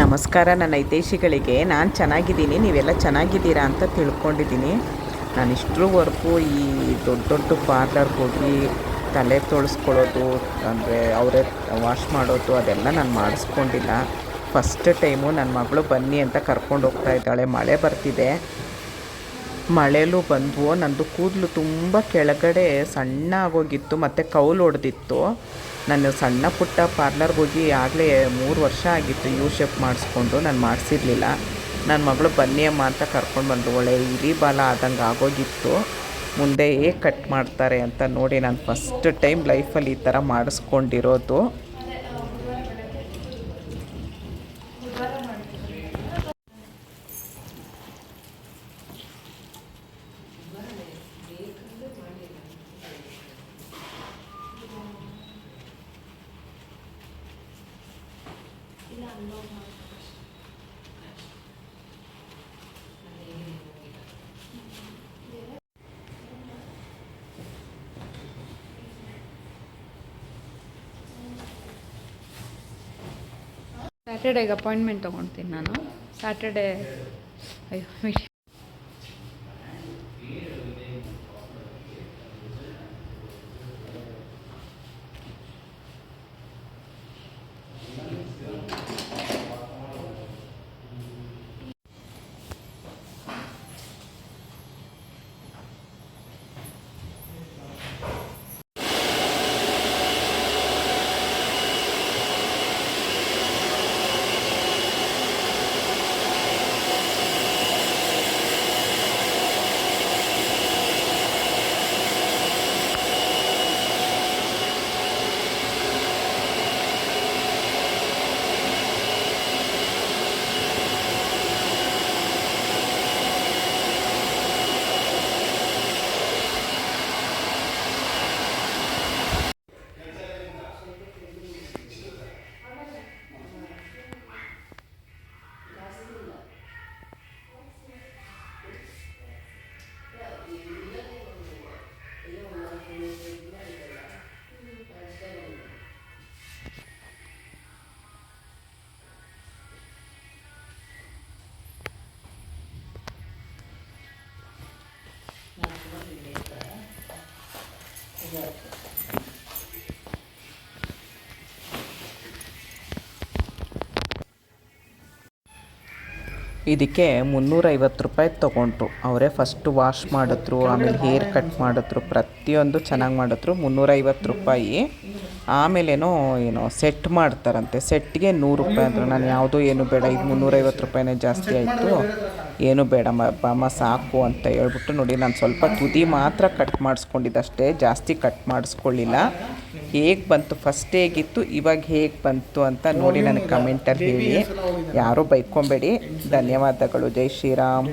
ನಮಸ್ಕಾರ, ನನ್ನ ಹಿತೈಷಿಗಳಿಗೆ. ನಾನು ಚೆನ್ನಾಗಿದ್ದೀನಿ, ನೀವೆಲ್ಲ ಚೆನ್ನಾಗಿದ್ದೀರಾ ಅಂತ ತಿಳ್ಕೊಂಡಿದ್ದೀನಿ. ನಾನು ಇಷ್ಟರವರೆಗೂ ಈ ದೊಡ್ಡ ದೊಡ್ಡ ಪಾರ್ಲರ್ಗೆ ಹೋಗಿ ತಲೆ ತೊಳಸ್ಕೊಳ್ಳೋದು, ಅಂದರೆ ಅವರೇ ವಾಶ್ ಮಾಡೋದು, ಅದೆಲ್ಲ ನಾನು ಮಾಡಿಸ್ಕೊಂಡಿಲ್ಲ. ಫಸ್ಟ್ ಟೈಮು ನನ್ನ ಮಗಳು ಬನ್ನಿ ಅಂತ ಕರ್ಕೊಂಡು ಹೋಗ್ತಾ ಇದ್ದಾಳೆ. ಮಳೆ ಬರ್ತಿದೆ. ಮಳೆಲೂ ಬಂದವು. ನನ್ನದು ಕೂದಲು ತುಂಬ ಕೆಳಗಡೆ ಸಣ್ಣ ಆಗೋಗಿತ್ತು, ಮತ್ತು ಕೌಲು ಹೊಡೆದಿತ್ತು ನಾನು ಸಣ್ಣ ಪುಟ್ಟ ಪಾರ್ಲರ್ಗೆ ಹೋಗಿ ಆಗಲೇ ಮೂರು ವರ್ಷ ಆಗಿತ್ತು ಯು ಶೇಪ್ ಮಾಡಿಸ್ಕೊಂಡು. ನಾನು ಮಾಡಿಸಿರ್ಲಿಲ್ಲ. ನನ್ನ ಮಗಳು ಬನ್ನಿ ಅಮ್ಮ ಅಂತ ಕರ್ಕೊಂಡು ಬಂದು ಒಳ್ಳೆ ಇರಿ ಬಾಲ ಆದಂಗೆ ಆಗೋಗಿತ್ತು. ಮುಂದೆ ಹೇಗೆ ಕಟ್ ಮಾಡ್ತಾರೆ ಅಂತ ನೋಡಿ, ನಾನು ಫಸ್ಟ್ ಟೈಮ್ ಲೈಫಲ್ಲಿ ಈ ಥರ ಮಾಡಿಸ್ಕೊಂಡಿರೋದು. ಸ್ಯಾಟರ್ಡೇಗೆ ಅಪಾಯಿಂಟ್ಮೆಂಟ್ ತೊಗೊಳ್ತೀನಿ ನಾನು ಸ್ಯಾಟರ್ಡೇ ಅಯ್ಯೋ ಇದಕ್ಕೆ ಮುನ್ನೂರೈವತ್ತು ರೂಪಾಯಿ ತೊಗೊಂಡ್ರು. ಅವರೇ ಫಸ್ಟು ವಾಶ್ ಮಾಡಿದ್ರು, ಆಮೇಲೆ ಹೇರ್ ಕಟ್ ಮಾಡಿದ್ರು, ಪ್ರತಿಯೊಂದು ಚೆನ್ನಾಗಿ ಮಾಡಿದ್ರು, ಮುನ್ನೂರೈವತ್ತು ರೂಪಾಯಿ. ಆಮೇಲೇನೋ ಏನೋ ಸೆಟ್ ಮಾಡ್ತಾರಂತೆ. ಸೆಟ್ಗೆ ನೂರು ರೂಪಾಯಿ ಅಂದರು ನಾನು ಯಾವುದೋ ಏನು ಬೇಡ. ಇದು ಮುನ್ನೂರೈವತ್ತು ರೂಪಾಯಿನೇ ಜಾಸ್ತಿ ಆಯಿತು. ಏನು ಬೇಡ. ಬಾಮ ಸಾಕು ಅಂತ ಹೇಳ್ಬಿಟ್ಟು ನೋಡಿ ನಾನು ಸ್ವಲ್ಪ ತುದಿ ಮಾತ್ರ ಕಟ್ ಮಾಡಿಸ್ಕೊಂಡಿದ್ದಷ್ಟೇ. ಜಾಸ್ತಿ ಕಟ್ ಮಾಡಿಸ್ಕೊಳ್ಳಿಲ್ಲ. ಹೇಗೆ ಬಂತು? ಫಸ್ಟ್ ಹೇಗಿತ್ತು? ಇವಾಗ ಹೇಗೆ ಬಂತು ಅಂತ ನೋಡಿ ನನಗೆ ಕಮೆಂಟಲ್ಲಿ ಹೇಳಿ. ಯಾರೂ ಬೈಕೊಬೇಡಿ. ಧನ್ಯವಾದಗಳು. ಜೈ ಶ್ರೀರಾಮ್.